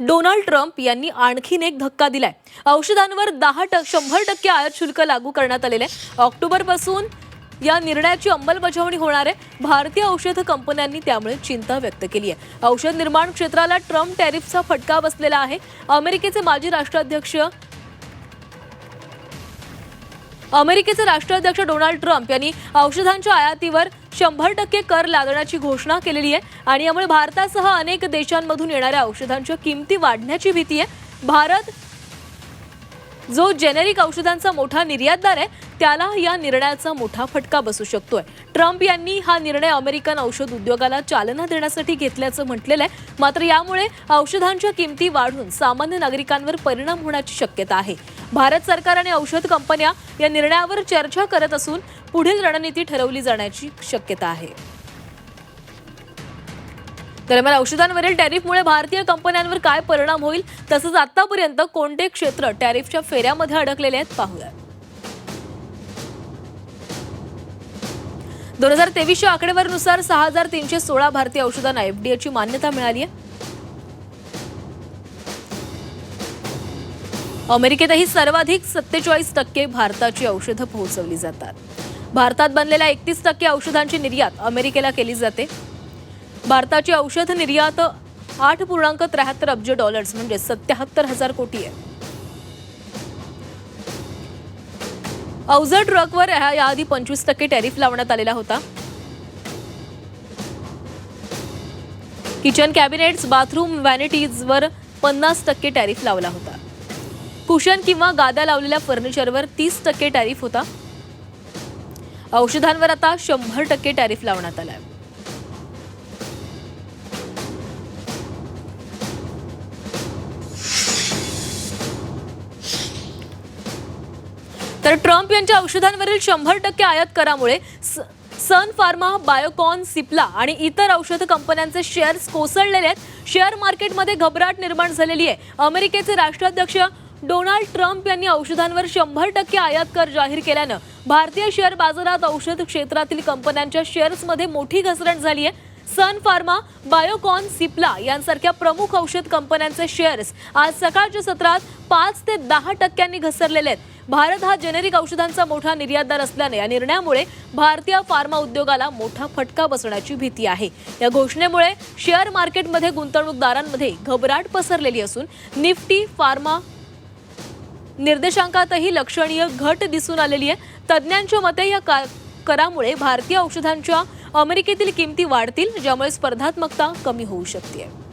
Donald Trump यांनी आणखीन एक धक्का दिलाय. औषधांवर दहा टक्के शंभर टक्के आयात शुल्क लागू करण्यात आलेले आहे. ऑक्टोबरपासून या निर्णयाची अंमलबजावणी होणार आहे. भारतीय औषध कंपन्यांनी त्यामुळे चिंता व्यक्त केली आहे. औषध निर्माण क्षेत्राला ट्रम्प टॅरिफचा फटका बसलेला आहे. अमेरिकेचे माजी राष्ट्राध्यक्ष अमेरिकेचे राष्ट्राध्यक्ष डोनाल्ड ट्रम्प यांनी औषधांच्या आयातीवर शंभर टक्के कर लागण्याची घोषणा केलेली आहे. आणि यामुळे भारतासह अनेक देशांमधून येणाऱ्या औषधांच्या किमती वाढण्याची भीती आहे. भारत जो जेनेरिक औषधांचा मोठा निर्यातदार आहे त्याला या निर्णयाचा मोठा फटका बसू शकतोय. ट्रम्प यांनी हा निर्णय अमेरिकन औषध उद्योगाला चालना देण्यासाठी घेतल्याचं म्हटलेलं आहे. मात्र यामुळे औषधांच्या किमती वाढून सामान्य नागरिकांवर परिणाम होण्याची शक्यता आहे. भारत सरकार आणि औषध कंपन्या या निर्णयावर चर्चा करत असून पुढील रणनीती ठरवली जाण्याची शक्यता आहे. दरम्यान औषधांवरील टॅरिफमुळे भारतीय कंपन्यांवर काय परिणाम होईल तसंच आतापर्यंत कोणते क्षेत्र टॅरिफच्या फेऱ्यामध्ये अडकलेले आहेत पाहूया. दोन हजार तेवीसच्या आकडेवारीनुसार सहा हजार तीनशे सोळा भारतीय औषधांना एफडीएची मान्यता मिळाली आहे. अमेरिकेतही सर्वाधिक सत्तेचाळीस टक्के भारताची औषधं पोहोचवली जातात. भारतात बनलेल्या एकतीस टक्के औषधांची निर्यात अमेरिकेला केली जाते. भारताची औषध निर्यात आठ पूर्णांक त्र्याहत्तर अब्ज डॉलर्स म्हणजे सत्याहत्तर हजार कोटी आहे. अवजड ट्रकवर ह्या- याआधी पंचवीस टक्के टॅरिफ लावण्यात आलेला होता. किचन कॅबिनेट्स बाथरूम व्हॅनिटीजवर पन्नास टक्के टॅरिफ लावला होता. कुशन किंवा गाद्या लावलेल्या फर्निचरवर तीस टक्के टॅरिफ होता. औषधांवर आता शंभर टक्के टॅरिफ लावण्यात आला आहे तर ट्रम्प यांच्या औषधांवरील शंभर टक्के आयात करामुळे स- सन फार्मा बायोकॉन सिप्ला आणि इतर औषध कंपन्यांचे शेअर्स कोसळलेले आहेत. शेअर मार्केटमध्ये घबराट निर्माण झालेली आहे. अमेरिकेचे राष्ट्राध्यक्ष डोनाल्ड ट्रम्प यांनी औषधांवर शंभर टक्के आयात कर जाहीर केल्यानं भारतीय शेअर बाजारात औषध क्षेत्रातील कंपन्यांच्या शेअर्समध्ये मोठी घसरण झाली आहे. सन फार्मा बायोकॉन सिप्ला यांसारख्या प्रमुख औषध कंपन्यांचे शेअर्स आज सकाळच्या सत्रात पाच ते दहा टक्क्यांनी घसरलेले आहेत. भारत हा जेनेरिक औषधांचा मोठा निर्यातदार असल्याने या निर्णयामुळे भारतीय फार्मा उद्योगाला मोठा फटका बसण्याची भीती आहे. या घोषणेमुळे शेअर मार्केटमध्ये गुंतवणूकदारांमध्ये घबराट पसरलेली असून निफ्टी फार्मा निर्देशांकातही लक्षणीय घट दिसून आलेली आहे. तज्ज्ञांच्या मते या का- करामुळे भारतीय औषधांच्या अमेरिकेतील किमती वाढतील ज्यामुळे स्पर्धात्मकता कमी होऊ शकते